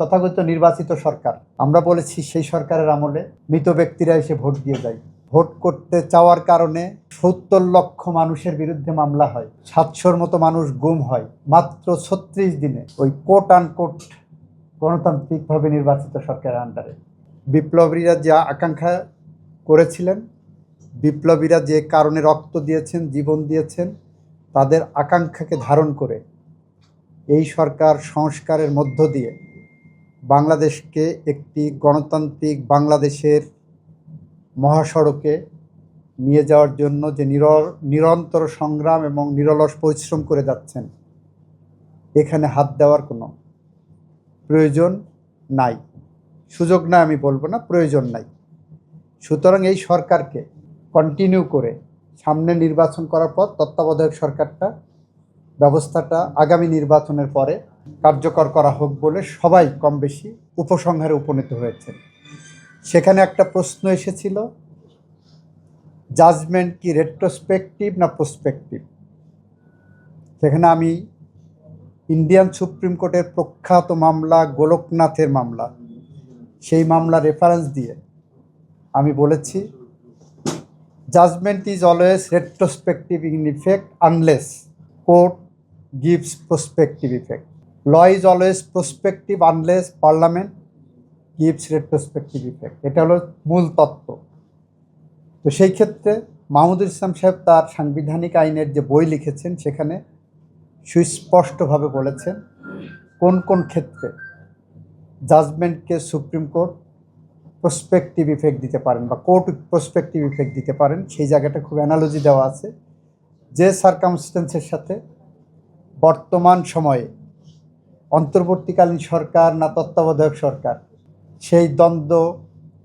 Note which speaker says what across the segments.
Speaker 1: তথাগত নির্বাচিত সরকার। আমরা বলেছি সেই সরকারের আমলে মৃত ব্যক্তিরা এসে ভোট দিয়ে যায়। ভোট করতে চাওয়ার কারণে সত্তর লক্ষ মানুষের বিরুদ্ধে মামলা হয়। সাতশোর মতো মানুষ গুম হয়। মাত্র ছত্রিশ দিনে ওই কোট আন কোট গণতান্ত্রিকভাবে নির্বাচিত সরকারের আন্ডারে বিপ্লবীরা যা আকাঙ্ক্ষা করেছিলেন, বিপ্লবীরা যে কারণে রক্ত দিয়েছেন, জীবন দিয়েছেন, তাদের আকাঙ্ক্ষাকে ধারণ করে এই সরকার সংস্কারের মধ্য দিয়ে বাংলাদেশকে একটি গণতান্ত্রিক বাংলাদেশের মহাসড়কে নিয়ে যাওয়ার জন্য যে নির নিরন্তর সংগ্রাম এবং নিরলস পরিশ্রম করে যাচ্ছেন, এখানে হাত দেওয়ার কোনো প্রয়োজন নাই। সুযোগ না আমি বলব না, প্রয়োজন নাই। সুতরাং এই সরকারকে কন্টিনিউ করে সামনে নির্বাচন করার পর তত্ত্বাবধায়ক সরকারটা, ব্যবস্থাটা আগামী নির্বাচনের পরে কার্যকর করা হোক বলে সবাই কম বেশি উপসংহারে উপনীত হয়েছে সেখানে একটা প্রশ্ন এসেছিল জাজমেন্ট কি রেট্রোস্পেকটিভ না প্রসপেকটিভ সেখানে আমি ইন্ডিয়ান সুপ্রিম কোর্টের প্রখ্যাত মামলা, গোলকনাথের মামলা, সেই মামলা রেফারেন্স দিয়ে আমি বলেছি judgement is always retrospective in effect unless court gives prospective effect. Law is always prospective unless parliament gives retrospective effect এটা হলো মূল তত্ত্ব। তো সেই ক্ষেত্রে মাহমুদুল ইসলাম সাহেব তার সাংবিধানিক আইনের যে বই লিখেছেন, সেখানে সুস্পষ্টভাবে বলেছেন কোন কোন ক্ষেত্রে জাজমেন্টকে সুপ্রিম কোর্ট প্রসপেক্টিভ ইফেক্ট দিতে পারেন বা কোর্ট প্রসপেক্টিভ ইফেক্ট দিতে পারেন, সেই জায়গাটা খুব অ্যানালজি দেওয়া আছে। যে সার্কামস্টেন্সের সাথে বর্তমান সময়ে অন্তর্বর্তীকালীন সরকার না তত্ত্বাবধায়ক সরকার? সেই দ্বন্দ্ব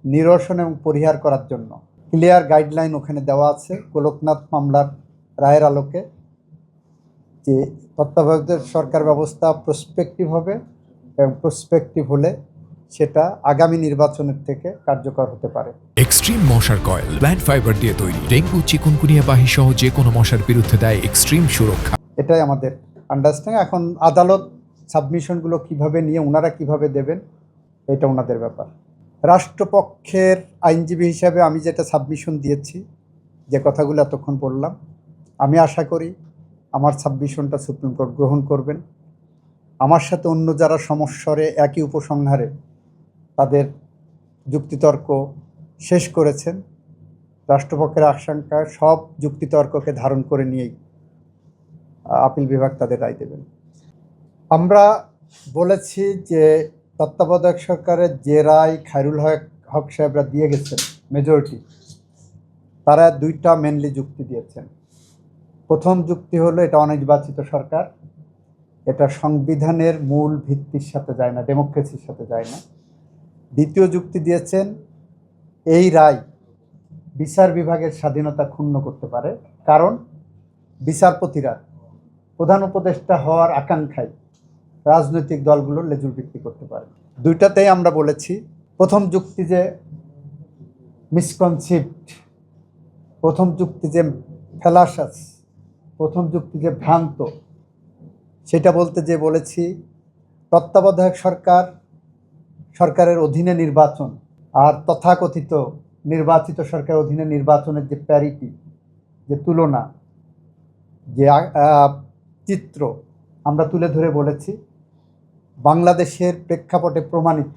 Speaker 1: নিরসন এবং পরিহার করার জন্য। ক্লিয়ার গাইডলাইন ওখানে দেওয়া আছে গোলকনাথ মামলার রায়ের আলোকে যে তত্ত্বাবধায়ক সরকার ব্যবস্থা প্রসপেক্টিভ হবে এবং প্রসপেক্টিভ হলে সেটা আগামী নির্বাচনের থেকে কার্যকর হতে পারে।
Speaker 2: এক্সট্রিম মশার কয়েল প্ল্যান্ট ফাইবার দিয়ে তৈরি ডেঙ্গু চিকুনকুনিয়া বাহি সহ যে কোনো মশার বিরুদ্ধে দেয় এক্সট্রিম সুরক্ষা।
Speaker 1: এটাই আমাদের আন্ডারস্ট্যান্ডিং এখন আদালত সাবমিশনগুলো কীভাবে নিয়ে ওনারা কীভাবে দেবেন, এটা ওনাদের ব্যাপার। রাষ্ট্রপক্ষের আইনজীবী হিসাবে আমি যেটা সাবমিশন দিয়েছি, যে কথাগুলো এতক্ষণ বললাম, আমি আশা করি আমার সাবমিশনটা সুপ্রিম কোর্ট গ্রহণ করবেন। আমার সাথে অন্য যারা সমস্বরে একই উপসংহারে তাদের যুক্তিতর্ক শেষ করেছেন, রাষ্ট্রপক্ষের আশঙ্কা সব যুক্তিতর্ককে ধারণ করে নিয়েই আপিল বিভাগ তাদের রায় দেবেন। আমরা বলেছি যে তত্ত্বাবধায়ক সরকারের যে রায় খায়রুল হক হক সাহেবরা দিয়ে গেছেন মেজরিটি তারা দুইটা মেনলি যুক্তি দিয়েছেন। প্রথম যুক্তি হলো, এটা অনির্বাচিত সরকার। এটা সংবিধানের মূল ভিত্তির সাথে যায় না ডেমোক্রেসির সাথে যায় না। দ্বিতীয় যুক্তি দিয়েছেন, এই রায় বিচার বিভাগের স্বাধীনতা ক্ষুণ্ণ করতে পারে। কারণ বিচারপতিরা প্রধান উপদেষ্টা হওয়ার আকাঙ্ক্ষায় রাজনৈতিক দলগুলো লেজুর বিক্রি করতে পারে। দুইটাতেই আমরা বলেছি, প্রথম যুক্তি যে মিসকনসিপ্ট প্রথম যুক্তি যে ফেলাসাস প্রথম যুক্তি যে ভ্রান্ত, সেটা বলতে যে বলেছি, তত্ত্বাবধায়ক সরকার, সরকারের অধীনে নির্বাচন আর তথাকথিত নির্বাচিত সরকারের অধীনে নির্বাচনের যে প্যারিটি যে তুলনা, যে চিত্র আমরা তুলে ধরে বলেছি বাংলাদেশের প্রেক্ষাপটে প্রমাণিত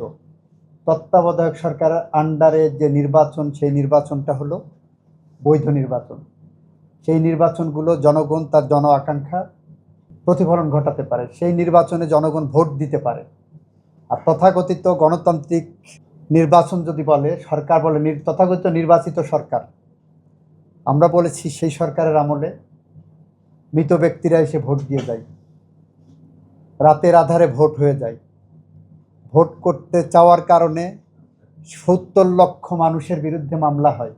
Speaker 1: তত্ত্বাবধায়ক সরকারের আন্ডারে যে নির্বাচন, সেই নির্বাচনটা হলো বৈধ নির্বাচন। সেই নির্বাচনগুলো জনগণ তার জন আকাঙ্ক্ষা প্রতিফলন ঘটাতে পারে, সেই নির্বাচনে জনগণ ভোট দিতে পারে। আর তথাকথিত গণতান্ত্রিক নির্বাচন যদি বলে, সরকার বলে তথাকথিত নির্বাচিত সরকার, আমরা বলেছি সেই সরকারের আমলে মৃত ব্যক্তিরা এসে ভোট দিয়ে যায়। রাতের আধারে ভোট হয়ে যায়। ভোট করতে চাওয়ার কারণে সত্তর লক্ষ মানুষের বিরুদ্ধে মামলা হয়।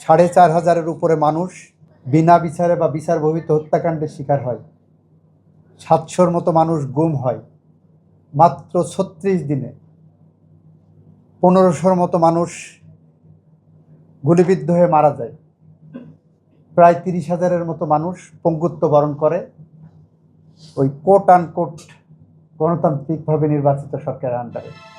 Speaker 1: সাড়ে চার হাজারের উপরে মানুষ বিনা বিচারে বা বিচার বহিত হত্যাকাণ্ডের শিকার হয়। সাতশোর মতো মানুষ গুম হয়। মাত্র ছত্রিশ দিনে পনেরোশোর মতো মানুষ গুলিবিদ্ধ হয়ে মারা যায়। প্রায় তিরিশ হাজারের মতো মানুষ পঙ্গুত্ব বরণ করে। ওই কোট আনকোট গণতান্ত্রিকভাবে নির্বাচিত সরকারের আন্ডারে